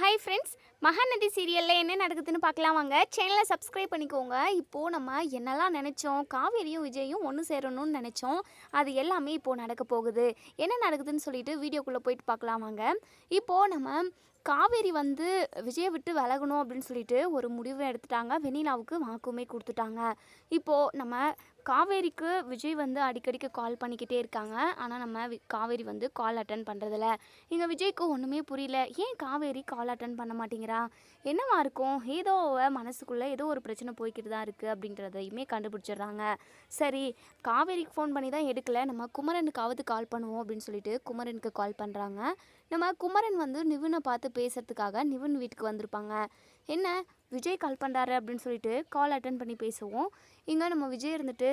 Hi friends Mahanadi சீரியலில் என்ன நடக்குதுன்னு பார்க்கலாம் வாங்க. சேனலை சப்ஸ்கிரைப் பண்ணிக்கோங்க. இப்போது நம்ம என்னெல்லாம் நினச்சோம்? காவேரியும் விஜயும் ஒன்று சேரணும்னு நினச்சோம். அது எல்லாமே இப்போது நடக்க போகுது. என்ன நடக்குதுன்னு சொல்லிட்டு வீடியோக்குள்ளே போயிட்டு பார்க்கலாம் வாங்க. இப்போது நம்ம காவேரி வந்து விஜயை விட்டு விலகணும் அப்படின்னு சொல்லிட்டு ஒரு முடிவு எடுத்துட்டாங்க. வெண்ணிலாவுக்கு வாக்குமே கொடுத்துட்டாங்க. இப்போது நம்ம காவேரிக்கு விஜய் வந்து அடிக்கடிக்கு கால் பண்ணிக்கிட்டே இருக்காங்க. ஆனால் நம்ம வி- காவேரி வந்து கால் அட்டன் பண்ணுறதில்ல இங்கே விஜய்க்கு ஒன்றுமே புரியல. ஏன் காவேரி கால் அட்டன் பண்ண மாட்டேங்கிறா? என்னவா இருக்கும்? ஏதோ மனசுக்குள்ளே ஏதோ ஒரு பிரச்சனை போய்கிட்டு தான் இருக்குது அப்படின்றதையுமே கண்டுபிடிச்சிடுறாங்க. சரி காவேரிக்கு ஃபோன் பண்ணி தான் எடுக்கல. நம்ம குமரனுக்காவது கால் பண்ணுவோம் அப்படின்னு சொல்லிட்டு குமரனுக்கு கால் பண்ணுறாங்க நம்ம குமரன் வந்து நிவினை பார்த்து பேசுகிறதுக்காக நிவின் வீட்டுக்கு வந்திருப்பாங்க. என்ன விஜய் கால் பண்ணுறாரு அப்படின்னு சொல்லிட்டு கால் அட்டன் பண்ணி பேசுவோம். இங்கே நம்ம விஜய் இருந்துட்டு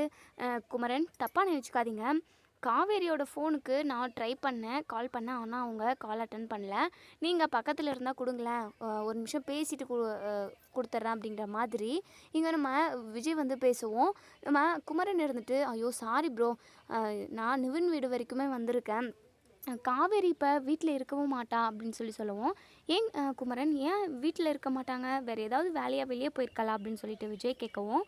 குமரன் தப்பாக நினச்சிக்காதீங்க. காவேரியோட ஃபோனுக்கு நான் ட்ரை பண்ணேன் கால் பண்ணேன் ஆனால் அவங்க கால் அட்டன் பண்ணல. நீங்கள் பக்கத்தில் இருந்தால் கொடுங்களேன். ஒரு நிமிஷம் பேசிட்டு கொடுத்துட்றேன் அப்படிங்கிற மாதிரி. இங்கே நம்ம விஜய் வந்து பேசுவோம். நம்ம குமரன் இருந்துட்டு ஐயோ சாரி ப்ரோ நான் நிவின் வீடு வரைக்குமே வந்திருக்கேன். காவேரி இப்போ வீட்டில் இருக்கவும் மாட்டா அப்படின்னு சொல்லி சொல்லுவோம். ஏன் குமரன்? ஏன் வீட்டில் இருக்க மாட்டாங்க? வேறு ஏதாவது வேலையாக வெளியே போயிருக்கலாம் அப்படின்னு சொல்லிட்டு விஜய் கேட்கவும்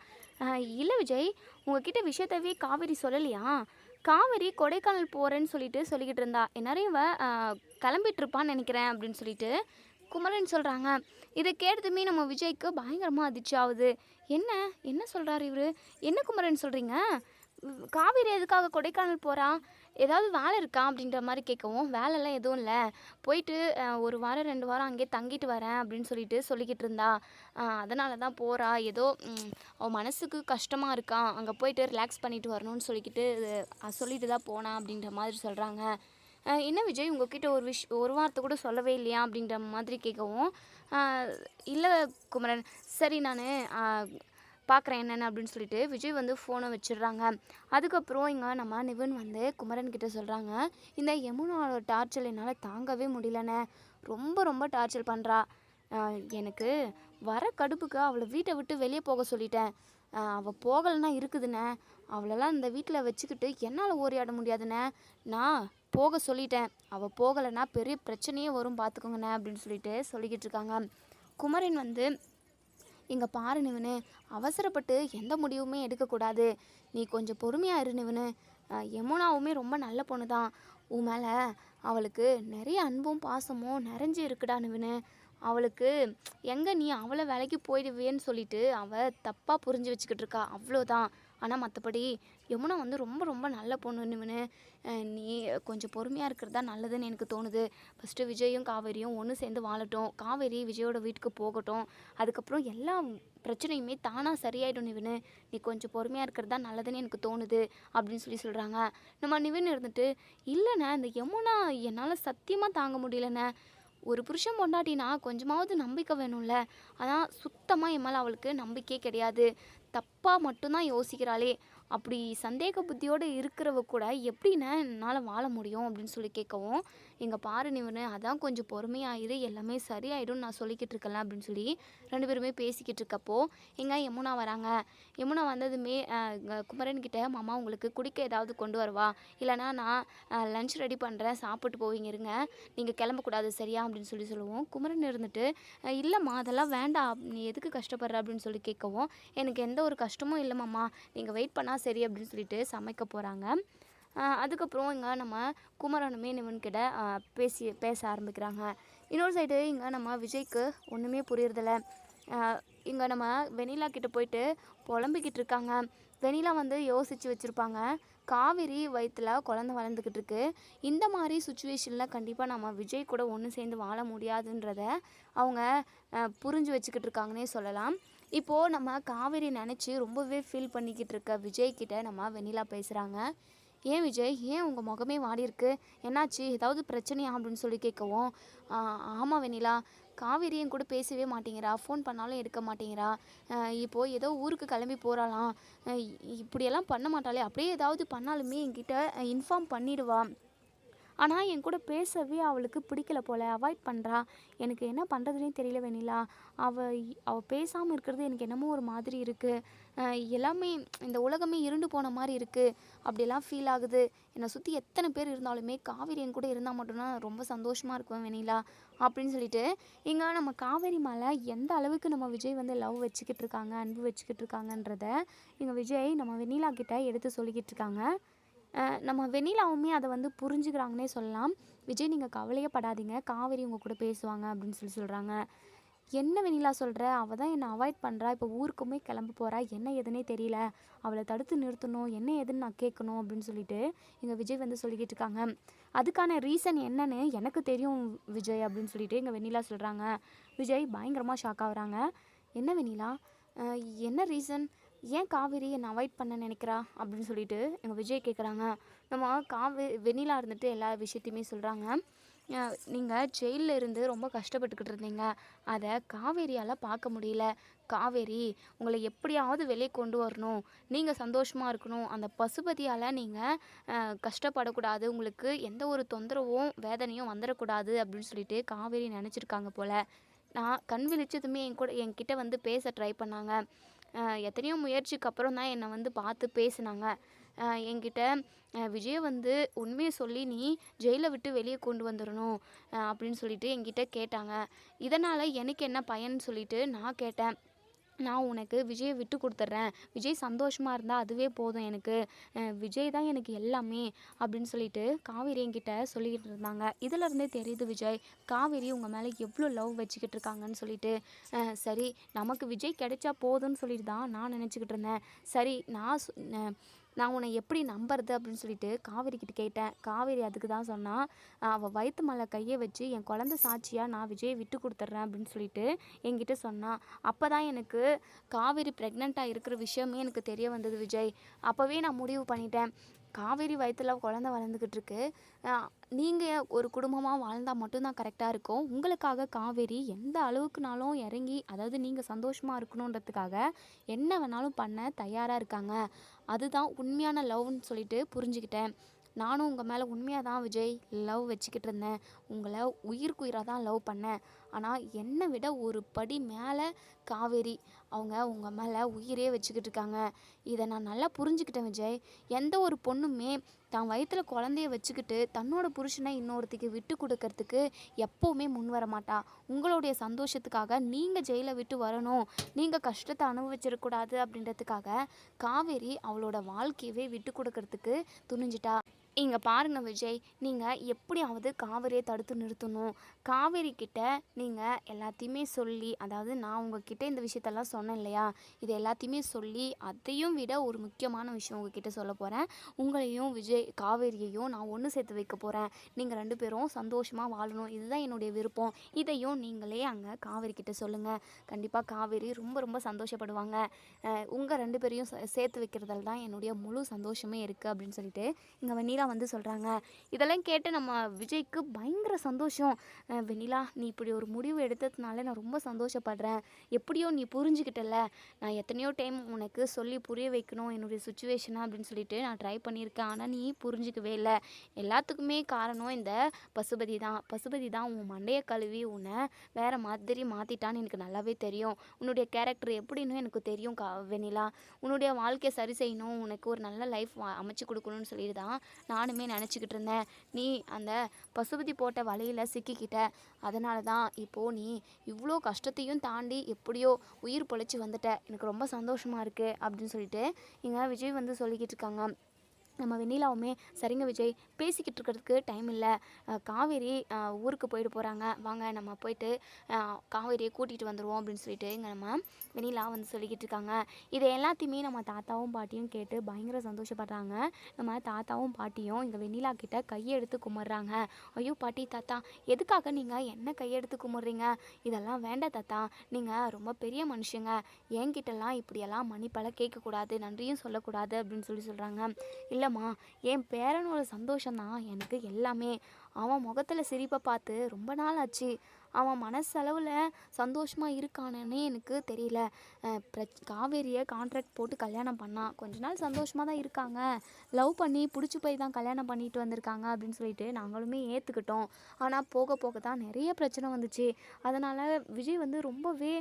இல்லை விஜய் உங்ககிட்ட விஷயத்தவே காவேரி சொல்லலையா? காவேரி கொடைக்கானல் போகிறேன்னு சொல்லிட்டு சொல்லிக்கிட்டு இருந்தா. எல்லாரையும் இவ அஹ், நினைக்கிறேன் அப்படின்னு சொல்லிட்டு குமரன் சொல்கிறாங்க இதை கேட்டதுமே நம்ம விஜய்க்கு பயங்கரமாக அதிர்ச்சி ஆகுது. என்ன? என்ன சொல்கிறாரு இவர்? என்ன குமரன் சொல்கிறீங்க காவேரி எதுக்காக கொடைக்கானல் போகிறா ஏதாவது வேலை இருக்கா அப்படின்ற மாதிரி கேட்கவும் வேலைலாம் எதுவும் இல்லை. போயிட்டு ஒரு வாரம் ரெண்டு வாரம் அங்கேயே தங்கிட்டு வரேன் அப்படின்னு சொல்லிட்டு சொல்லிக்கிட்டு இருந்தா. அதனால தான் போகிறா ஏதோ அவள் மனசுக்கு கஷ்டமாக இருக்கான் அங்கே போயிட்டு ரிலாக்ஸ் பண்ணிட்டு வரணும்னு சொல்லிக்கிட்டு சொல்லிட்டு தான் போனா அப்படின்ற மாதிரி சொல்கிறாங்க என்ன விஜய் உங்ககிட்ட ஒரு விஷ் ஒரு வார்த்தை கூட சொல்லவே இல்லையா அப்படின்ற மாதிரி கேட்கவும் இல்லை குமரன். சரி நான் பார்க்குறேன் என்னென்ன அப்படின்னு சொல்லிட்டு விஜய் வந்து ஃபோனை வச்சிடுறாங்க. அதுக்கப்புறம் இங்கே நம்ம நிவன் வந்து குமரன் கிட்ட சொல்கிறாங்க இந்த யமுனாவோட டார்ச்சர் என்னால் தாங்கவே முடியலண்ணே. ரொம்ப ரொம்ப டார்ச்சர் பண்ணுறா எனக்கு வர கடுப்புக்கு அவளை வீட்டை விட்டு வெளியே போக சொல்லிட்டேன். அவள் போகலைன்னா இருக்குதுண்ணே. அவளெல்லாம் இந்த வீட்டில் வச்சுக்கிட்டு என்னால் ஓரியாட முடியாதுண்ணே. நான் போக சொல்லிட்டேன். அவள் போகலைன்னா பெரிய பிரச்சனையே வரும் பார்த்துக்கோங்கண்ணே அப்படின்னு சொல்லிட்டு சொல்லிக்கிட்டு இருக்காங்க. குமரன் வந்து இங்கே பாரு நிவனு. அவசரப்பட்டு எந்த முடிவுமே எடுக்கக்கூடாது. நீ கொஞ்சம் பொறுமையாக இரு நிவனு. யமுனாவுமே ரொம்ப நல்ல பொண்ணு தான் உன் மேலே அவளுக்கு நிறைய அன்பும் பாசமும் நிறைஞ்சு இருக்குடா நிவனு. அவளுக்கு எங்கே நீ அவளை வேலைக்கு போயிடுவேன்னு சொல்லிட்டு அவள் தப்பாக புரிஞ்சு வச்சுக்கிட்டு இருக்கா. அவ்வளோதான் ஆனால் மற்றபடி யமுனா வந்து ரொம்ப ரொம்ப நல்ல பொண்ணு நிவனு நீ கொஞ்சம் பொறுமையாக இருக்கிறதா நல்லதுன்னு எனக்கு தோணுது. ஃபஸ்ட்டு விஜயும் காவேரியும் ஒன்று சேர்ந்து வாழட்டும். காவேரி விஜயோட வீட்டுக்கு போகட்டும். அதுக்கப்புறம் எல்லா பிரச்சனையுமே தானாக சரியாயிடும் நிவினு நீ கொஞ்சம் பொறுமையாக இருக்கிறது தான் நல்லதுன்னு எனக்கு தோணுது அப்படின்னு சொல்லி சொல்கிறாங்க நம்ம நிவின் இருந்துட்டு இல்லைண்ணே இந்த யமுனா என்னால் சத்தியமாக தாங்க முடியலண்ணே. ஒரு புருஷன் பொண்டாட்டினா கொஞ்சமாவது நம்பிக்கை வேணும்ல. ஆனால் சுத்தமாக என் மேலே அவளுக்கு நம்பிக்கையே கிடையாது. தப்பாக மட்டும்தான் யோசிக்கிறாளே. அப்படி சந்தேக புத்தியோடு இருக்கிறவ கூட எப்படிண்ணே என்னால் வாழ முடியும் அப்படின்னு சொல்லி கேட்கவும் எங்கள் பாரு நிவனு அதான் கொஞ்சம் பொறுமையாயிரு எல்லாமே சரியாயிடும் நான் சொல்லிக்கிட்டு இருக்கலாம் அப்படின்னு சொல்லி ரெண்டு பேருமே பேசிக்கிட்டு இருக்கப்போ எங்கே யமுனா வராங்க. யமுனா வந்ததுமே குமரன் கிட்ட மாமா உங்களுக்கு குடிக்க ஏதாவது கொண்டு வருவா? இல்லைனா நான் லஞ்ச் ரெடி பண்ணுறேன் சாப்பிட்டு போவீங்க இருங்க. நீங்கள் கிளம்பக்கூடாது சரியா? அப்படின்னு சொல்லி சொல்லுவோம். குமரன் இருந்துட்டு இல்லைம்மா அதெல்லாம் வேண்டாம். நீ எதுக்கு கஷ்டப்படுற? அப்படின்னு சொல்லி கேட்கவும் எனக்கு எந்த ஒரு கஷ்டமும் இல்லை மாமா. நீங்கள் வெயிட் பண்ணால் சரி அப்படின்னு சொல்லிட்டு சமைக்க போகிறாங்க அதுக்கப்புறம் இங்கே நம்ம குமரனுமே நிவன்கிட்ட கிட்ட பேசி பேச ஆரம்பிக்கிறாங்க. இன்னொரு சைடு இங்கே நம்ம விஜய்க்கு ஒன்றுமே புரியறதில்ல. இங்கே நம்ம வெனிலா கிட்ட போயிட்டு புலம்பிக்கிட்டு இருக்காங்க. வெனிலா வந்து யோசித்து வச்சுருப்பாங்க. காவேரி வயிற்றுல குழந்த வளர்ந்துக்கிட்டு இருக்கு. இந்த மாதிரி சுச்சுவேஷனில் கண்டிப்பாக நம்ம விஜய் கூட ஒன்று சேர்ந்து வாழ முடியாதுன்றத அவங்க புரிஞ்சு வச்சுக்கிட்டு இருக்காங்கன்னே சொல்லலாம். இப்போது நம்ம காவேரி நினச்சி ரொம்பவே ஃபீல் பண்ணிக்கிட்டு இருக்க விஜய் கிட்ட நம்ம வெண்ணிலா பேசுகிறாங்க ஏன் விஜய்? ஏன் உங்கள் முகமே வாடி இருக்கு? என்னாச்சு? ஏதாவது பிரச்சனையா? அப்படின்னு சொல்லி கேட்கவும் ஆமாம் வெண்ணிலா. காவேரி என் கூட பேசவே மாட்டேங்கிறா. ஃபோன் பண்ணாலும் எடுக்க மாட்டேங்கிறா. இப்போது ஏதோ ஊருக்கு கிளம்பி போகிறாளாம் இப்படியெல்லாம் பண்ண மாட்டாளே. அப்படியே ஏதாவது பண்ணாலுமே என்கிட்ட இன்ஃபார்ம் பண்ணிடுவா. ஆனால் என் கூட பேசவே அவளுக்கு பிடிக்கல போல். அவாய்ட் பண்ணுறா எனக்கு என்ன பண்ணுறதுனே தெரியல வெண்ணிலா. அவள் அவள் பேசாமல் இருக்கிறது எனக்கு என்னமோ ஒரு மாதிரி இருக்குது எல்லாமே இந்த உலகமே இருண்டு போன மாதிரி இருக்குது அப்படிலாம் ஃபீல் ஆகுது. என்னை சுற்றி எத்தனை பேர் இருந்தாலுமே காவேரி என் கூட இருந்தால் மட்டும்தான் ரொம்ப சந்தோஷமாக இருக்குவேன் வெண்ணிலா அப்படின்னு சொல்லிட்டு இங்கே நம்ம காவேரி மேலே எந்த அளவுக்கு நம்ம விஜய் வந்து லவ் வச்சுக்கிட்டு இருக்காங்க அன்பு வச்சுக்கிட்டு இருக்காங்கன்றத இங்கே விஜய் நம்ம வெண்ணிலா கிட்டே எடுத்து சொல்லிக்கிட்டு இருக்காங்க. நம்ம வெண்ணிலாவுமே அதை வந்து புரிஞ்சுக்கிறாங்கன்னே சொல்லலாம். விஜய் நீங்கள் கவலையே படாதீங்க காவேரி உங்கள் கூட பேசுவாங்க அப்படின்னு சொல்லி சொல்கிறாங்க என்ன வெண்ணிலா சொல்கிற அவள் தான் என்னை அவாய்ட் பண்ணுறா இப்போ ஊருக்குமே கிளம்ப போகிறா என்ன எதுனே தெரியல. அவளை தடுத்து நிறுத்தணும். என்ன ஏதுன்னு நான் கேட்கணும் அப்படின்னு சொல்லிட்டு எங்கள் விஜய் வந்து சொல்லிக்கிட்டு இருக்காங்க. அதுக்கான ரீசன் என்னன்னு எனக்கு தெரியும் விஜய் அப்படின்னு சொல்லிட்டு எங்கள் வெண்ணிலா சொல்கிறாங்க விஜய் பயங்கரமாக ஷாக் ஆகுறாங்க. என்ன வெண்ணிலா? என்ன ரீசன் ஏன் காவேரி என்னை அவாய்ட் பண்ண நினைக்கிறா? அப்படின்னு சொல்லிட்டு எங்கள் விஜய் கேட்குறாங்க நம்ம காவே வெண்ணிலா இருந்துட்டு எல்லா விஷயத்தையுமே சொல்கிறாங்க நீங்கள் ஜெயிலில் இருந்து ரொம்ப கஷ்டப்பட்டுக்கிட்டு இருந்தீங்க. அதை காவேரியால் பார்க்க முடியல. காவேரி உங்களை எப்படியாவது வெளியே கொண்டு வரணும். நீங்கள் சந்தோஷமாக இருக்கணும். அந்த பசுபதியால் நீங்கள் கஷ்டப்படக்கூடாது. உங்களுக்கு எந்த ஒரு தொந்தரவும் வேதனையும் வந்துடக்கூடாது அப்படின்னு சொல்லிட்டு காவேரி நினச்சிருக்காங்க போல். நான் கண் விழிச்சதுமே என் கூட என்கிட்ட வந்து பேச ட்ரை பண்ணாங்க. எத்தனையோ முயற்சிக்கு அப்புறம் தான் என்னை வந்து பார்த்து பேசுனாங்க. என்கிட்ட விஜயை விஜய் வந்து உண்மையை சொல்லி நீ ஜெயிலை விட்டு வெளியே கொண்டு வந்துடணும் அப்படின்னு சொல்லிட்டு என்கிட்ட கேட்டாங்க. இதனால் எனக்கு என்ன பயன் சொல்லிட்டு நான் கேட்டேன். நான் உனக்கு விஜயை விட்டு கொடுத்துட்றேன். விஜய் சந்தோஷமாக இருந்தால் அதுவே போதும் எனக்கு. விஜய் தான் எனக்கு எல்லாமே அப்படின்னு சொல்லிட்டு காவேரி என்கிட்ட சொல்லிக்கிட்டு இருந்தாங்க. இதுல இருந்தே தெரியுது விஜய் காவேரி உங்கள் மேலே எவ்வளோ லவ் வச்சுக்கிட்டு இருக்காங்கன்னு சொல்லிட்டு. சரி நமக்கு விஜய் கிடைச்சா போதும்னு சொல்லிட்டு தான் நான் நினச்சிக்கிட்டு இருந்தேன். சரி நான் சொ- நான் உன்னை எப்படி நம்புறது அப்படின்னு சொல்லிட்டு காவேரி கிட்ட கேட்டேன். காவேரி அதுக்கு தான் சொன்னால் அவள் வயிற்று மேலே கையை வச்சு என் குழந்த சாட்சியாக நான் விஜயை விட்டு கொடுத்துட்றேன் அப்படின்னு சொல்லிட்டு என்கிட்ட சொன்னான் அப்போ தான் எனக்கு காவேரி ப்ரெக்னெண்ட்டாக இருக்கிற விஷயமே எனக்கு தெரிய வந்தது விஜய். அப்போவே நான் முடிவு பண்ணிட்டேன். காவேரி வயித்துல குழந்த வளர்ந்துக்கிட்டு இருக்கு. நீங்கள் ஒரு குடும்பமாக வாழ்ந்தால் மட்டும்தான் கரெக்டாக இருக்கும். உங்களுக்காக காவேரி எந்த அளவுக்குனாலும் இறங்கி அதாவது நீங்கள் சந்தோஷமாக இருக்கணுன்றதுக்காக என்ன வேணாலும் பண்ண தயாராக இருக்காங்க. அதுதான் உண்மையான லவ்னு சொல்லிட்டு புரிஞ்சுக்கிட்டேன். நானும் உங்கள் மேலே உண்மையாக தான் விஜய் லவ் வச்சுக்கிட்டு இருந்தேன். உங்களை உயிருக்குயிராக தான் லவ் பண்ணேன். ஆனால் என்னை விட ஒரு படி மேலே காவேரி. அவங்க உங்கள் மேலே உயிரே வச்சுக்கிட்டு இருக்காங்க இதை நான் நல்லா புரிஞ்சுக்கிட்டேன் விஜய். எந்த ஒரு பொண்ணுமே தான் வயிற்றில் குழந்தைய வச்சுக்கிட்டு தன்னோட புருஷனை இன்னொருத்திக்கு விட்டு கொடுக்கறதுக்கு எப்போவுமே முன் வரமாட்டா உங்களுடைய சந்தோஷத்துக்காக நீங்கள் ஜெயிலை விட்டு வரணும். நீங்கள் கஷ்டத்தை அனுபவிச்சிடக்கூடாது அப்படின்றதுக்காக காவேரி அவளோட வாழ்க்கையவே விட்டு கொடுக்கறதுக்கு துணிஞ்சிட்டா. இங்கே பாருங்கள் விஜய் நீங்கள் எப்படியாவது காவேரியை தடுத்து நிறுத்தணும். காவேரி கிட்ட நீங்கள் எல்லாத்தையுமே சொல்லி அதாவது நான் உங்ககிட்ட இந்த விஷயத்தெல்லாம் சொன்னேன் இல்லையா இது எல்லாத்தையுமே சொல்லி அதையும் விட ஒரு முக்கியமான விஷயம் உங்ககிட்ட சொல்ல போகிறேன் உங்களையும் விஜய் காவேரியையும் நான் ஒன்று சேர்த்து வைக்க போகிறேன் நீங்கள் ரெண்டு பேரும் சந்தோஷமாக வாழணும். இதுதான் என்னுடைய விருப்பம். இதையும் நீங்களே அங்கே காவேரி கிட்ட சொல்லுங்கள் கண்டிப்பாக காவேரி ரொம்ப ரொம்ப சந்தோஷப்படுவாங்க. உங்கள் ரெண்டு பேரையும் சே- சேர்த்து வைக்கிறதுல தான் என்னுடைய முழு சந்தோஷமே இருக்குது அப்படின்னு சொல்லிட்டு இங்கே வெண்ணிலா வந்து சொல்கிறாங்க இதெல்லாம் கேட்டு நம்ம விஜய்க்கு பயங்கர சந்தோஷம். வெண்ணிலா நீ இப்படி ஒரு முடிவு எடுத்ததுனால நான் ரொம்ப சந்தோஷப்படுறேன். எப்படியோ நீ புரிஞ்சுக்கிட்டல நான் எத்தனையோ டைம் உனக்கு சொல்லி புரிய வைக்கணும் என்னுடைய சுச்சுவேஷனாக அப்படின்னு சொல்லிட்டு நான் ட்ரை பண்ணியிருக்கேன். ஆனால் நீ புரிஞ்சிக்கவே இல்லை. எல்லாத்துக்குமே காரணம் இந்த பசுபதி தான். பசுபதி தான் உன் மண்டையை கழுவி உன்னை வேறு மாதிரி மாற்றிட்டான்னு எனக்கு நல்லாவே தெரியும். உன்னுடைய கேரக்டர் எப்படின்னு எனக்கு தெரியும் கா வெண்ணிலா. உன்னுடைய வாழ்க்கையை சரி செய்யணும். உனக்கு ஒரு நல்ல லைஃப் அமைச்சு கொடுக்கணும்னு சொல்லிட்டு தான் நானுமே நினச்சிக்கிட்டு இருந்தேன். நீ அந்த பசுபதி போட்ட வலையில் சிக்கிக்கிட்ட. அதனால தான் இப்போது நீ இவ்வளோ கஷ்டத்தையும் தாண்டி எப்படியோ உயிர் பொழைச்சி வந்துட்டேன் எனக்கு ரொம்ப சந்தோஷமாக இருக்குது அப்படின்னு சொல்லிட்டு இங்கே விஜய் வந்து சொல்லிக்கிட்டு இருக்காங்க. நம்ம வெண்ணிலாவுமே சரிங்க விஜய் பேசிக்கிட்டு இருக்கிறதுக்கு டைம் இல்லை. காவேரி ஊருக்கு போயிட்டு போகிறாங்க வாங்க நம்ம போயிட்டு காவேரியை கூட்டிகிட்டு வந்துடுவோம் அப்படின்னு சொல்லிட்டு இங்கே நம்ம வெண்ணிலா வந்து சொல்லிக்கிட்டு இருக்காங்க. இதை எல்லாத்தையுமே நம்ம தாத்தாவும் பாட்டியும் கேட்டு பயங்கர சந்தோஷப்படுறாங்க. நம்ம தாத்தாவும் பாட்டியும் இங்கே வெண்ணிலா கிட்ட கையெடுத்து கும்பிட்றாங்க ஐயோ பாட்டி தாத்தா எதுக்காக நீங்கள் என்ன கையெடுத்து கும்பிட்றீங்க இதெல்லாம் வேண்டாம் தாத்தா. நீங்கள் ரொம்ப பெரிய மனுஷங்க. என்கிட்டலாம் இப்படியெல்லாம் மன்னிப்பெல்லாம் கேட்கக்கூடாது நன்றியும் சொல்லக்கூடாது அப்படின்னு சொல்லி சொல்கிறாங்க இல்லை இல்லைம்மா என் பேரனோட சந்தோஷம் தான் எனக்கு எல்லாமே. அவன் முகத்தில் சிரிப்பை பார்த்து ரொம்ப நாள் ஆச்சு. அவன் மனசளவில் சந்தோஷமாக இருக்கானே எனக்கு தெரியல. பிரச் காவேரியை கான்ட்ராக்ட் போட்டு கல்யாணம் பண்ணான் கொஞ்ச நாள் சந்தோஷமாக தான் இருக்காங்க. லவ் பண்ணி பிடிச்சி போய் தான் கல்யாணம் பண்ணிட்டு வந்திருக்காங்க அப்படின்னு சொல்லிட்டு நாங்களுமே ஏற்றுக்கிட்டோம் ஆனால் போக போக தான் நிறைய பிரச்சனை வந்துச்சு. அதனால் விஜய் வந்து ரொம்பவே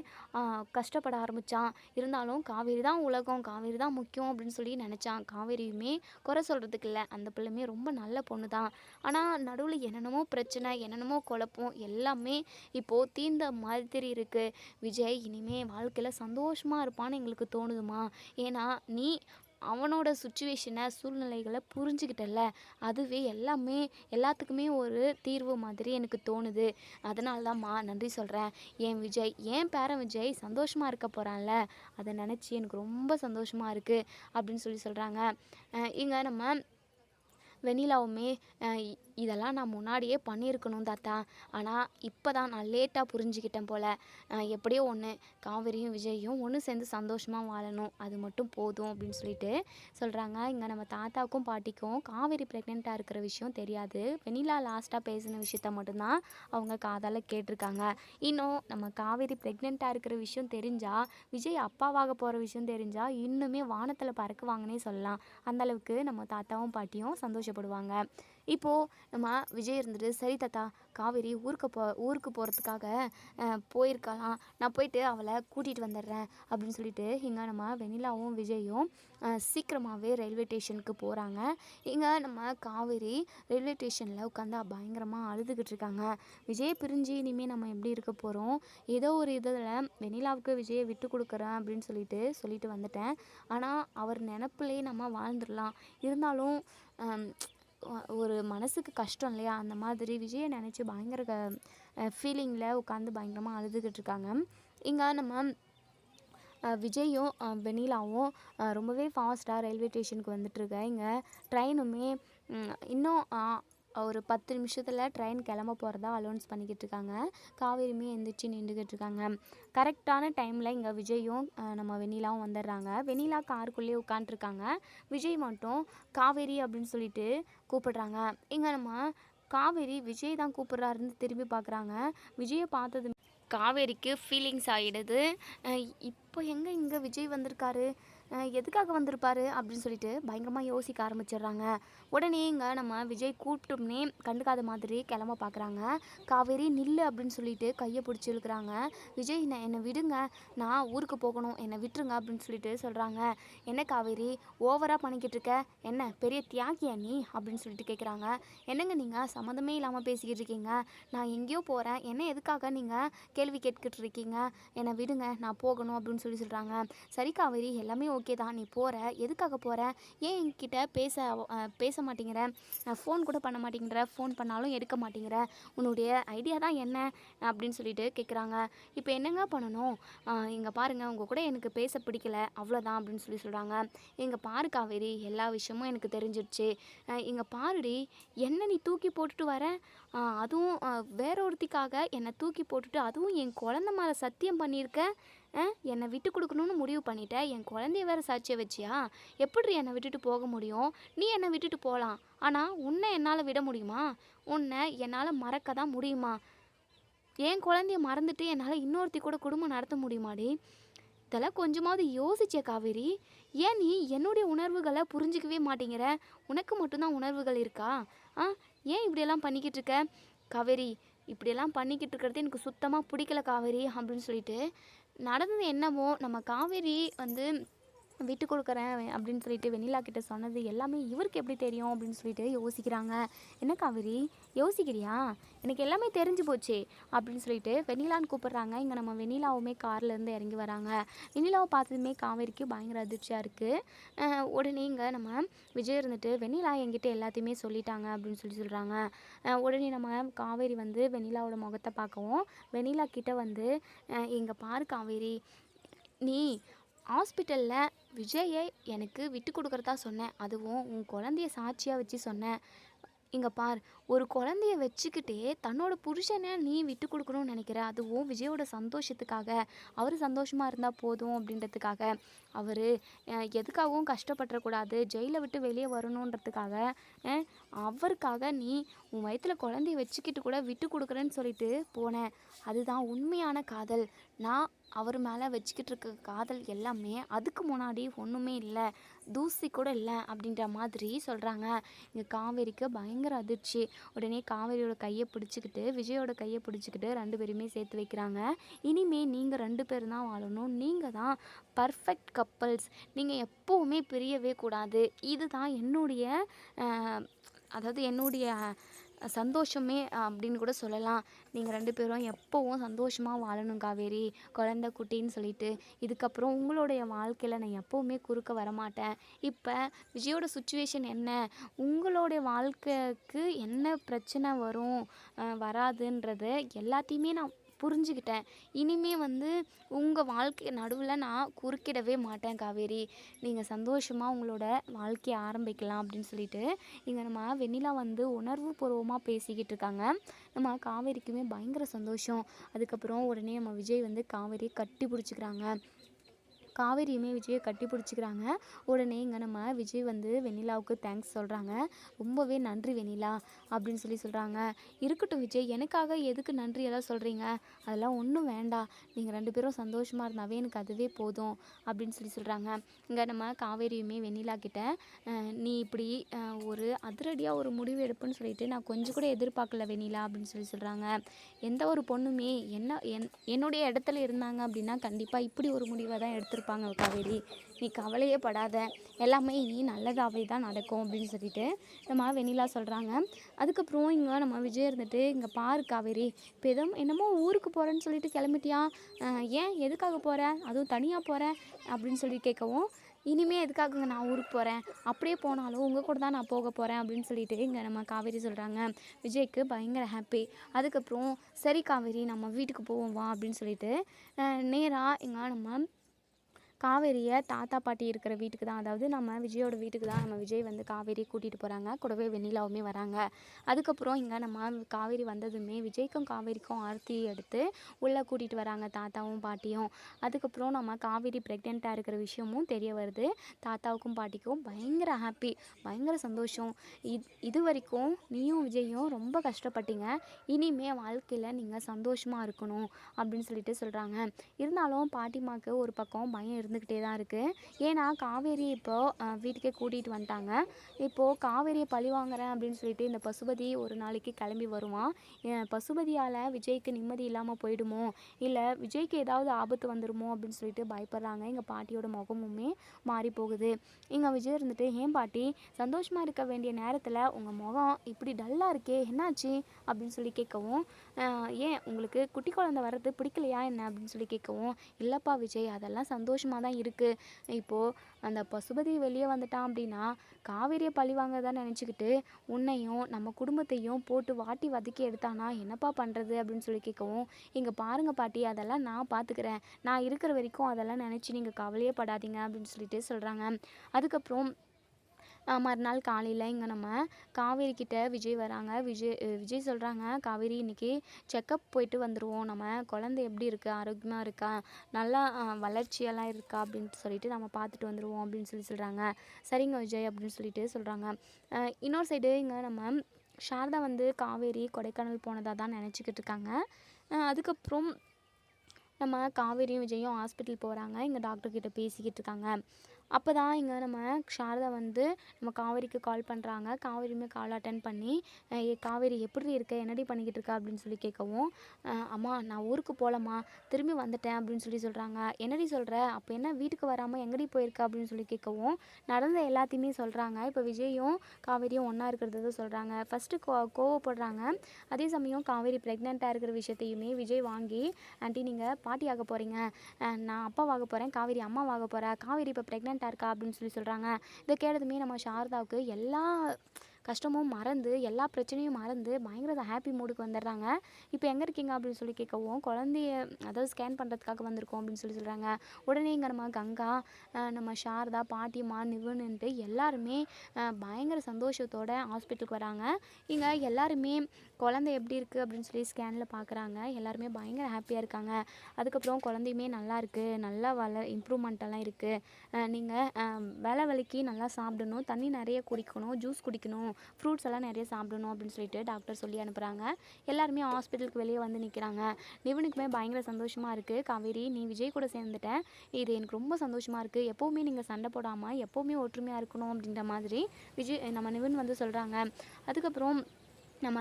கஷ்டப்பட ஆரம்பித்தான் இருந்தாலும் காவேரி தான் உலகம் காவேரி தான் முக்கியம் அப்படின்னு சொல்லி நினச்சான். காவேரியுமே குறை சொல்கிறதுக்கு இல்லை. அந்த பிள்ளைமே ரொம்ப நல்ல பொண்ணு தான் ஆனால் நடுவில் என்னென்னமோ பிரச்சனை என்னென்னமோ குழப்பம் எல்லாமே இப்போது தீர்ந்த மாதிரி இருக்குது விஜய் இனிமே வாழ்க்கையில் சந்தோஷமாக இருப்பான்னு எங்களுக்கு தோணுதுமா? ஏன்னா நீ அவனோட சுச்சுவேஷனை சூழ்நிலைகளை புரிஞ்சுக்கிட்டல அதுவே எல்லாமே எல்லாத்துக்குமே ஒரு தீர்வு மாதிரி எனக்கு தோணுது. அதனால தான்மா நன்றி சொல்கிறேன் என் விஜய் என் பேரன் விஜய் சந்தோஷமாக இருக்க போகிறான்ல அதை நினச்சி எனக்கு ரொம்ப சந்தோஷமாக இருக்குது அப்படின்னு சொல்லி சொல்கிறாங்க இங்கே நம்ம வெண்ணிலாவுமே இதெல்லாம் நான் முன்னாடியே பண்ணியிருக்கணும் தாத்தா. ஆனால் இப்போ தான் நான் லேட்டாக புரிஞ்சுக்கிட்டேன் போல். எப்படியோ ஒன்று காவேரியும் விஜயும் ஒன்று சேர்ந்து சந்தோஷமாக வாழணும். அது மட்டும் போதும் அப்படின்னு சொல்லிட்டு சொல்கிறாங்க இங்கே நம்ம தாத்தாவுக்கும் பாட்டிக்கும் காவேரி ப்ரெக்னெண்ட்டாக இருக்கிற விஷயம் தெரியாது. வெண்ணிலா லாஸ்ட்டாக பேசின விஷயத்த மட்டும்தான் அவங்க காதால் கேட்டிருக்காங்க. இன்னும் நம்ம காவேரி ப்ரெக்னெண்ட்டாக இருக்கிற விஷயம் தெரிஞ்சால் விஜய் அப்பாவாக போகிற விஷயம் தெரிஞ்சால் இன்னுமே வானத்தில் பறக்குவாங்கன்னே சொல்லலாம். அந்த அளவுக்கு நம்ம தாத்தாவும் பாட்டியும் சந்தோஷப்படுவாங்க. இப்போது நம்ம விஜய் இருந்துட்டு சரி தாத்தா காவேரி ஊருக்கு போ ஊருக்கு போகிறதுக்காக போயிருக்கலாம் நான் போயிட்டு அவளை கூட்டிகிட்டு வந்துடுறேன் அப்படின்னு சொல்லிட்டு இங்கே நம்ம வெண்ணிலாவும் விஜயும் சீக்கிரமாகவே ரயில்வே ஸ்டேஷனுக்கு போகிறாங்க இங்கே நம்ம காவேரி ரயில்வே ஸ்டேஷனில் உட்காந்து பயங்கரமாக அழுதுகிட்டு இருக்காங்க. விஜய் பிரிஞ்சு இனிமேல் நம்ம எப்படி இருக்க போகிறோம் ஏதோ ஒரு இதில் வெண்ணிலாவுக்கு விஜயை விட்டு கொடுக்குறேன் அப்படின்னு சொல்லிட்டு சொல்லிட்டு வந்துட்டேன். ஆனால் அவர் நினப்புலேயே நம்ம வாழ்ந்துடலாம். இருந்தாலும் ஒரு மனசுக்கு கஷ்டம் இல்லையா? அந்த மாதிரி விஜயை நினச்சி பயங்கர ஃபீலிங்கில் உட்காந்து பயங்கரமாக அழுதுகிட்டு இருக்காங்க. இங்கே நம்ம விஜயும் வெனிலாவும் வெண்ணிலாவும் ரொம்பவே ஃபாஸ்ட்டாக ரயில்வே ஸ்டேஷனுக்கு வந்துட்டுருக்க இங்கே ட்ரெயினுமே இன்னும் ஒரு பத்து நிமிஷத்தில் ட்ரெயின் கிளம்ப போகிறதா அலௌன்ஸ் பண்ணிக்கிட்டு இருக்காங்க. காவேரியுமே எந்திரிச்சு நின்றுக்கிட்டு இருக்காங்க. கரெக்டான டைமில் இங்கே விஜயும் நம்ம வெண்ணிலாவும் வந்துடுறாங்க. வெண்ணிலா காருக்குள்ளேயே உட்காந்துருக்காங்க விஜய் மட்டும் காவேரி அப்படின்னு சொல்லிட்டு கூப்பிடுறாங்க. இங்கே நம்ம காவேரி விஜய் தான் கூப்பிட்றாருன்னு திரும்பி பார்க்குறாங்க விஜயை பார்த்தது காவேரிக்கு ஃபீலிங்ஸ் ஆகிடுது இப்போ எங்கே இங்கே விஜய் வந்திருக்காரு? எதுக்காக வந்திருப்பாரு? அப்படின்னு சொல்லிட்டு பயங்கரமாக யோசிக்க ஆரம்பிச்சிடுறாங்க. உடனே இங்கே நம்ம விஜய் கூப்பிட்டோம்னே கண்டுக்காத மாதிரி கிளம்ப பார்க்குறாங்க. காவேரி நில்லு அப்படின்னு சொல்லிட்டு கையை பிடிச்சி இழுக்கிறாங்க. விஜய் நான் என்னை விடுங்க. நான் ஊருக்கு போகணும். என்னை விட்டுருங்க அப்படின்னு சொல்லிட்டு சொல்கிறாங்க என்ன காவேரி? ஓவராக பண்ணிக்கிட்டு இருக்க? என்ன பெரிய தியாகியா நீ? அப்படின்னு சொல்லிட்டு கேட்குறாங்க என்னங்க நீங்கள் சம்மந்தமே இல்லாமல் பேசிக்கிட்டு இருக்கீங்க. நான் எங்கேயோ போகிறேன் என்ன எதுக்காக நீங்கள் கேள்வி கேட்டுக்கிட்டு இருக்கீங்க? என்னை விடுங்க. நான் போகணும் அப்படின்னு சொல்லி சொல்கிறாங்க சரி காவேரி எல்லாமே ஓகே தான். நீ போகிற எதுக்காக போகிற ஏன் என்கிட்ட பேச பேச பேச மாட்டேங்கிற ஃபோன் கூட பண்ண மாட்டேங்கிற ஃபோன் பண்ணாலும் எடுக்க மாட்டேங்கிற உன்னுடைய ஐடியா தான் என்ன அப்படின்னு சொல்லிட்டு கேட்குறாங்க இப்போ என்னங்க பண்ணணும்? இங்கே பாருங்கள் உங்கள் கூட எனக்கு பேச பிடிக்கல அவ்வளோதான் அப்படின்னு சொல்லி சொல்கிறாங்க இங்கே பாரு காவேரி எல்லா விஷயமும் எனக்கு தெரிஞ்சிடுச்சு இங்கே பாருடி என்ன நீ தூக்கி போட்டுட்டு வர? அதுவும் வேற ஒருத்திக்காக என்னை தூக்கி போட்டுட்டு அதுவும் என் குழந்த மேலே சத்தியம் பண்ணியிருக்கேன் என்னை விட்டு கொடுக்கணும்னு முடிவு பண்ணிட்ட? என் குழந்தைய வேறு சாட்சியை வச்சியா? எப்படி என்னை விட்டுட்டு போக முடியும்? நீ என்னை விட்டுட்டு போகலாம் ஆனால் உன்னை என்னால் விட முடியுமா? உன்னை என்னால் மறக்க தான் முடியுமா? என் குழந்தைய மறந்துட்டு என்னால் இன்னொருத்தி கூட குடும்பம் நடத்த முடியுமாடி? இதெல்லாம் கொஞ்சமாவது யோசிச்சே காவேரி. ஏன் நீ என்னுடைய உணர்வுகளை புரிஞ்சிக்கவே மாட்டேங்கிற? உனக்கு மட்டும்தான் உணர்வுகள் இருக்கா? ஆ? ஏன் இப்படியெல்லாம் பண்ணிக்கிட்டு இருக்க? காவேரி இப்படியெல்லாம் பண்ணிக்கிட்டு இருக்கிறது எனக்கு சுத்தமாக பிடிக்கல காவேரி அப்படின்னு சொல்லிட்டு நடந்தது என்னவோ நம்ம காவேரி வந்து விட்டு கொடுக்குறேன் அப்படின்னு சொல்லிட்டு வெண்ணிலா கிட்ட சொன்னது எல்லாமே இவருக்கு எப்படி தெரியும் அப்படின்னு சொல்லிட்டு யோசிக்கிறாங்க. என்ன காவேரி? யோசிக்கிறியா? எனக்கு எல்லாமே தெரிஞ்சு போச்சே அப்படின்னு சொல்லிட்டு வெண்ணிலான்னு கூப்பிட்றாங்க. இங்கே நம்ம வெண்ணிலாவுமே கார்லேருந்து இறங்கி வராங்க. வெண்ணிலாவை பார்த்ததுமே காவேரிக்கு பயங்கர அதிர்ச்சியாக இருக்குது உடனே இங்கே நம்ம விஜய் இருந்துட்டு வெண்ணிலா என்கிட்ட எல்லாத்தையுமே சொல்லிட்டாங்க அப்படின்னு சொல்லி சொல்கிறாங்க உடனே நம்ம காவேரி வந்து வெண்ணிலாவோட முகத்தை பார்க்கவும் வெண்ணிலா கிட்ட வந்து எங்கள் பாரு காவேரி நீ ஹாஸ்பிட்டலில் விஜயை எனக்கு விட்டு கொடுக்குறதா சொன்னேன். அதுவும் உன் குழந்தைய சாட்சியாக வச்சு சொன்னேன். இங்கே பார் ஒரு குழந்தைய வச்சுக்கிட்டே தன்னோட புருஷனை நீ விட்டு கொடுக்கணும்னு நினைக்கிற. அதுவும் விஜயோட சந்தோஷத்துக்காக. அவர் சந்தோஷமாக இருந்தால் போதும் அப்படின்றதுக்காக. அவர் எதுக்காகவும் கஷ்டப்பட்டுறக்கூடாது ஜெயிலை விட்டு வெளியே வரணுன்றதுக்காக அவருக்காக நீ உன் வயித்துல குழந்தைய வச்சுக்கிட்டு கூட விட்டு கொடுக்குறேன்னு சொல்லிட்டு போனேன் அதுதான் உண்மையான காதல். நான் அவர் மேலே வச்சுக்கிட்டு இருக்க காதல் எல்லாமே அதுக்கு முன்னாடி ஒன்றுமே இல்லை. தூசி கூட இல்லை அப்படின்ற மாதிரி சொல்கிறாங்க இங்கே காவேரிக்கு பயங்கர அதிர்ச்சி. உடனே காவேரியோட கையை பிடிச்சிக்கிட்டு விஜயோட கையை பிடிச்சிக்கிட்டு ரெண்டு பேருமே சேர்த்து வைக்கிறாங்க. இனிமே நீங்கள் ரெண்டு பேரும் தான் வாழணும். நீங்கள் தான் பர்ஃபெக்ட் கப் கப்பல்ஸ் நீங்கள் எப்போவுமே பிரியவே கூடாது. இதுதான் என்னுடைய அதாவது என்னுடைய சந்தோஷமே அப்படின்னு கூட சொல்லலாம். நீங்கள் ரெண்டு பேரும் எப்போவும் சந்தோஷமாக வாழணும் காவேரி. குழந்த குட்டின்னு சொல்லிட்டு. இதுக்கப்புறம் உங்களுடைய வாழ்க்கையில் நான் எப்போவுமே குறுக்க வரமாட்டேன். இப்போ விஜயோட சுச்சுவேஷன் என்ன? உங்களுடைய வாழ்க்கைக்கு என்ன பிரச்சனை வரும் வராதுன்றது எல்லாத்தையுமே நான் புரிஞ்சுக்கிட்டேன். இனிமே வந்து உங்கள் வாழ்க்கை நடுவில் நான் குறுக்கிடவே மாட்டேன் காவேரி. நீங்கள் சந்தோஷமாக உங்களோட வாழ்க்கையை ஆரம்பிக்கலாம் அப்படின்னு சொல்லிட்டு இங்கே நம்ம வெண்ணிலா வந்து உணர்வு பூர்வமாக பேசிக்கிட்டு இருக்காங்க. நம்ம காவேரிக்குமே பயங்கர சந்தோஷம். அதுக்கப்புறம் உடனே நம்ம விஜய் வந்து காவேரியை கட்டி பிடிச்சிக்கிறாங்க. காவேரியுமே விஜயை கட்டி பிடிச்சிக்கிறாங்க. உடனே இங்கே நம்ம விஜய் வந்து வெண்ணிலாவுக்கு தேங்க்ஸ் சொல்கிறாங்க ரொம்பவே நன்றி வெண்ணிலா அப்படின்னு சொல்லி சொல்கிறாங்க இருக்கட்டும் விஜய் எனக்காக எதுக்கு நன்றி எல்லாம் சொல்கிறீங்க அதெல்லாம் ஒன்றும் வேண்டாம். நீங்கள் ரெண்டு பேரும் சந்தோஷமாக இருந்தாவே எனக்கு அதுவே போதும் அப்படின்னு சொல்லி சொல்கிறாங்க இங்கே நம்ம காவேரியுமே வெண்ணிலா கிட்ட நீ இப்படி ஒரு அதிரடியாக ஒரு முடிவு எடுப்புன்னு சொல்லிட்டு நான் கொஞ்சம் கூட எதிர்பார்க்கல வெண்ணிலா அப்படின்னு சொல்லி சொல்கிறாங்க எந்த ஒரு பொண்ணுமே என்ன என் என்னுடைய இடத்துல இருந்தாங்க அப்படின்னா கண்டிப்பாக இப்படி ஒரு முடிவை தான் எடுத்திருப்பாங்க இருப்பாங்க காவேரி. நீ கவலையே படாத. எல்லாமே இனி நல்லதாகவே தான் நடக்கும் அப்படின்னு சொல்லிட்டு நம்ம வெண்ணிலா சொல்கிறாங்க அதுக்கப்புறம் இங்கே நம்ம விஜய் இருந்துட்டு இங்கே பாரு காவேரி இப்போ எதுவும் என்னமோ ஊருக்கு போகிறேன்னு சொல்லிட்டு கிளம்பிட்டியா? ஏன் எதுக்காக போகிற அதுவும் தனியாக போகிறேன் அப்படின்னு சொல்லி கேட்கவும் இனிமே எதுக்காகங்க நான் ஊருக்கு போகிறேன் அப்படியே போனாலும் உங்கள் கூட தான் நான் போக போகிறேன் அப்படின்னு சொல்லிட்டு இங்கே நம்ம காவேரி சொல்கிறாங்க விஜய்க்கு பயங்கர ஹாப்பி அதுக்கப்புறம் சரி காவேரி நம்ம வீட்டுக்கு போவோம் வா. அப்படின்னு சொல்லிட்டு நேராக இங்கே நம்ம காவேரியை தாத்தா பாட்டி இருக்கிற வீட்டுக்கு தான் அதாவது நம்ம விஜயோட வீட்டுக்கு தான் நம்ம விஜய் வந்து காவேரி கூட்டிகிட்டு போகிறாங்க கூடவே வெண்ணிலாவுமே வராங்க. அதுக்கப்புறம் இங்கே நம்ம காவேரி வந்ததுமே விஜய்க்கும் காவேரிக்கும் ஆர்த்தி எடுத்து உள்ளே கூட்டிகிட்டு வராங்க தாத்தாவும் பாட்டியும். அதுக்கப்புறம் நம்ம காவேரி ப்ரெக்னெண்ட்டாக இருக்கிற விஷயமும் தெரிய வருது. தாத்தாவுக்கும் பாட்டிக்கும் பயங்கர ஹாப்பி பயங்கர சந்தோஷம். இது இது வரைக்கும் நீயும் விஜயும் ரொம்ப கஷ்டப்பட்டீங்க. இனிமே வாழ்க்கையில் நீங்கள் சந்தோஷமாக இருக்கணும் அப்படின்னு சொல்லிட்டு சொல்கிறாங்க இருந்தாலும் பாட்டிமாக்கு ஒரு பக்கம் பயம் இருந்துக்கிட்டே தான் இருக்குது ஏன்னா காவேரி இப்போது வீட்டுக்கே கூட்டிகிட்டு வந்துட்டாங்க. இப்போது காவேரியை பழி வாங்குறேன் அப்படின்னு சொல்லிட்டு இந்த பசுபதி ஒரு நாளைக்கு கிளம்பி வருவான். பசுபதியால் விஜய்க்கு நிம்மதி இல்லாமல் போயிடுமோ? இல்லை விஜய்க்கு ஏதாவது ஆபத்து வந்துடுமோ அப்படின்னு சொல்லிட்டு பயப்படுறாங்க. எங்கள் பாட்டியோட முகமுமே மாறி போகுது. எங்கள் விஜய் இருந்துட்டு ஏன் பாட்டி சந்தோஷமாக இருக்க வேண்டிய நேரத்தில் உங்கள் முகம் இப்படி டல்லாக இருக்கே என்னாச்சு? அப்படின்னு சொல்லி கேட்கவும் ஏன் உங்களுக்கு குட்டி குழந்தை வர்றது பிடிக்கலையா என்ன? அப்படின்னு சொல்லி கேட்கவும் இல்லைப்பா விஜய் அதெல்லாம் சந்தோஷமாக தான் இருக்குது இப்போது அந்த பசுபதி வெளியே வந்துட்டான் அப்படின்னா காவேரியை பழி வாங்க தான் நினச்சிக்கிட்டு உன்னையும் நம்ம குடும்பத்தையும் போட்டு வாட்டி வதக்கி எடுத்தானா என்னப்பா பண்ணுறது அப்படின்னு சொல்லி கேட்கவும் இங்கே பாருங்க பாட்டி அதெல்லாம் நான் பார்த்துக்கிறேன் நான் இருக்கிற வரைக்கும் அதெல்லாம் நினச்சி நீங்கள் கவலையே படாதீங்க அப்படின்னு சொல்லிட்டு சொல்கிறாங்க அதுக்கப்புறம் மறுநாள் காலையில் இங்கே நம்ம காவேரி கிட்ட விஜய் வராங்க. விஜய் விஜய் சொல்கிறாங்க காவேரி இன்னைக்கு செக்கப் போயிட்டு வந்துடுவோம் நம்ம குழந்தை எப்படி இருக்குது ஆரோக்கியமாக இருக்கா? நல்லா வளர்ச்சியெல்லாம் இருக்கா? அப்படின்ட்டு சொல்லிட்டு நம்ம பார்த்துட்டு வந்துடுவோம் அப்படின்னு சொல்லி சொல்கிறாங்க சரிங்க விஜய் அப்படின்னு சொல்லிட்டு சொல்கிறாங்க இன்னொரு சைடு இங்கே நம்ம சாரதா வந்து காவேரி கொடைக்கானல் போனதாக தான் நினச்சிக்கிட்டு இருக்காங்க. அதுக்கப்புறம் நம்ம காவேரியும் விஜயும் ஹாஸ்பிட்டல் போகிறாங்க இங்கே டாக்டர்கிட்ட பேசிக்கிட்டு இருக்காங்க. அப்போ தான் இங்கே நம்ம சாரதா வந்து நம்ம காவேரிக்கு கால் பண்ணுறாங்க காவேரியுமே கால் அட்டன் பண்ணி ஏ காவேரி எப்படி இருக்க? என்னடி பண்ணிக்கிட்டு இருக்க? அப்படின்னு சொல்லி கேட்கவும் அம்மா நான் ஊருக்கு போகலம்மா திரும்பி வந்துட்டேன். அப்படின்னு சொல்லி சொல்கிறாங்க என்னடி சொல்கிற அப்போ என்ன வீட்டுக்கு வராமல் எங்கடி போயிருக்க? அப்படின்னு சொல்லி கேட்கவும் நடந்த எல்லாத்தையுமே சொல்கிறாங்க இப்போ விஜயும் காவேரியும் ஒன்றா இருக்கிறத சொல்கிறாங்க ஃபஸ்ட்டு கோ கோவப்படுறாங்க. அதே சமயம் காவேரி ப்ரெக்னெண்ட்டாக இருக்கிற விஷயத்தையுமே விஜய் வாங்கி ஆண்டி நீங்கள் பாட்டியாக போகிறீங்க நான் அப்பாவாக போகிறேன் காவேரி அம்மாவாக போகிறேன் காவேரி இப்போ ப்ரெக்னெண்ட்டாக இருக்கா அப்படின்னு சொல்லி சொல்கிறாங்க இதை கேட்டதுமே நம்ம சாரதாவுக்கு எல்லா கஷ்டமும் மறந்து எல்லா பிரச்சனையும் மறந்து பயங்கர ஹாப்பி மூடுக்கு வந்துடுறாங்க. இப்போ எங்கே இருக்கீங்க அப்படின்னு சொல்லி கேட்கவும் குழந்தைய அதாவது ஸ்கேன் பண்ணுறதுக்காக வந்திருக்கோம் அப்படின்னு சொல்லி சொல்கிறாங்க உடனே இங்கே நம்ம கங்கா நம்ம சாரதா பாட்டிமா நிவனுன்ட்டு எல்லாருமே பயங்கர சந்தோஷத்தோட ஹாஸ்பிட்டலுக்கு வராங்க. இங்கே எல்லாருமே குழந்தை எப்படி இருக்குது அப்படின்னு சொல்லி ஸ்கேனில் பார்க்குறாங்க எல்லாருமே பயங்கர ஹாப்பியாக இருக்காங்க. அதுக்கப்புறம் குழந்தையுமே நல்லா இருக்குது நல்லா வள இம்ப்ரூவ்மெண்ட்டெல்லாம் இருக்குது நீங்கள் வேலை வேலைக்கு நல்லா சாப்பிடணும். தண்ணி நிறைய குடிக்கணும். ஜூஸ் குடிக்கணும். ஃப்ரூட்ஸ் எல்லாம் நிறைய சாப்பிடணும் அப்படின்னு சொல்லிட்டு டாக்டர் சொல்லி அனுப்புகிறாங்க எல்லாருமே ஹாஸ்பிட்டலுக்கு வெளியே வந்து நிற்கிறாங்க நிவனுக்குமே பயங்கர சந்தோஷமாக இருக்குது காவேரி நீ விஜய் கூட சேர்ந்துட்டேன் இது எனக்கு ரொம்ப சந்தோஷமாக இருக்குது எப்போவுமே நீங்கள் சண்டை போடாமல் எப்போவுமே ஒற்றுமையாக இருக்கணும் அப்படின்ற மாதிரி விஜய் நம்ம நிவன் வந்து சொல்கிறாங்க அதுக்கப்புறம் நம்ம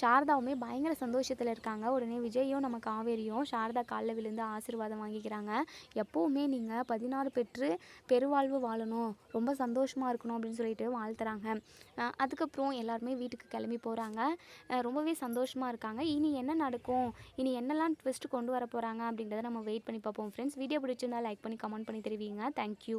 சாரதாவுமே பயங்கர சந்தோஷத்தில் இருக்காங்க. உடனே விஜயும் நம்ம காவேரியும் சாரதா காலில் விழுந்து ஆசீர்வாதம் வாங்கிக்கிறாங்க. எப்போவுமே நீங்கள் பதினாறு பெற்று பெருவாழ்வு வாழணும் ரொம்ப சந்தோஷமாக இருக்கணும் அப்படின்னு சொல்லிட்டு வாழ்த்துறாங்க. அதுக்கப்புறம் எல்லாருமே வீட்டுக்கு கிளம்பி போகிறாங்க ரொம்பவே சந்தோஷமாக இருக்காங்க. இனி என்ன நடக்கும்? இனி என்னெல்லாம் ட்விஸ்ட் கொண்டு வர போகிறாங்க அப்படின்றத நம்ம வெயிட் பண்ணி பார்ப்போம் ஃப்ரெண்ட்ஸ் வீடியோ பிடிச்சிருந்தா லைக் பண்ணி கமெண்ட் பண்ணி தெரிவிங்க. Thank you